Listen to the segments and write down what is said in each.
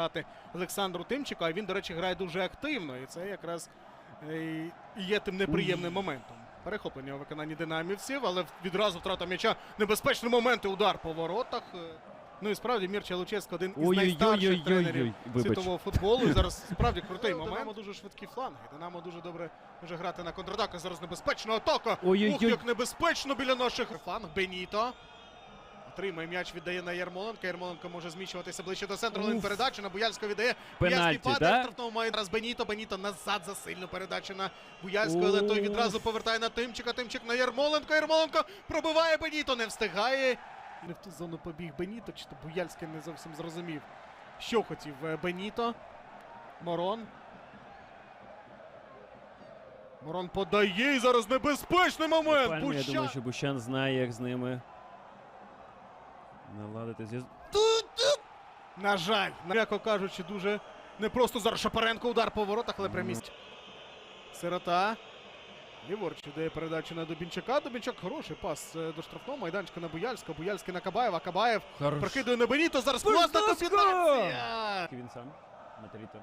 грати Олександру Тимчику, а він, до речі, грає дуже активно. І це якраз е, і є тим неприємним моментом. Перехоплення у виконанні динамівців, але відразу втрата м'яча. Небезпечний момент і удар по воротах. Е, Ну і справді Мірча Луческо один із найстарших тренерів світового футболу. І зараз справді крутий момент. Динамо дуже швидкі фланги. Динамо дуже добре може грати на контратаках. Зараз небезпечна атака. Ух, як небезпечно біля наших фланг. Беніто. Отримує м'яч, віддає на Ярмоленка. Ярмоленко може зміщуватися ближче до центру. Він Уф. передачу на Буяльського віддає. Пенальті, Буяльський падає да? в має зараз Беніто. Беніто назад за сильну передачу на Буяльського, але той відразу повертає на Тимчика. Тимчик на Ярмоленко. Ярмоленко пробиває Беніто, не встигає. Не в ту зону побіг Беніто, чи то Буяльський не зовсім зрозумів, що хотів е, Беніто. Морон. Морон подає і зараз небезпечний момент. Буквально, я думаю, що Бущан знає, як з ними наладити зв'язок. На жаль, м'яко кажучи, дуже непросто зараз Шапаренко удар по воротах, але примість. Сирота. Ліворч дає передачу на Дубінчака. Дубінчак хороший пас е, до штрафного майданчика на Буяльська. Буяльський на Кабаєва. Кабаєв Прикидує прокидує на Беніто. Зараз класна комбінація. Він сам. Матаріто.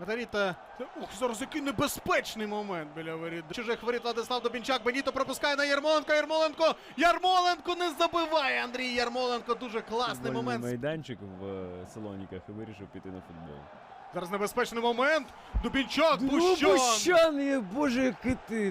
Матаріта. Ух, зараз який небезпечний момент біля воріт. Чужих воріт Владислав Дубінчак. Беніто пропускає на Ярмоленко. Ярмоленко. Ярмоленко не забиває. Андрій Ярмоленко. Дуже класний Футбольний момент. майданчик в е, Салоніках і вирішив піти на футбол. Зараз небезпечний момент. Дубінчак, Ну, Бущан. Бущан, є, боже, який ти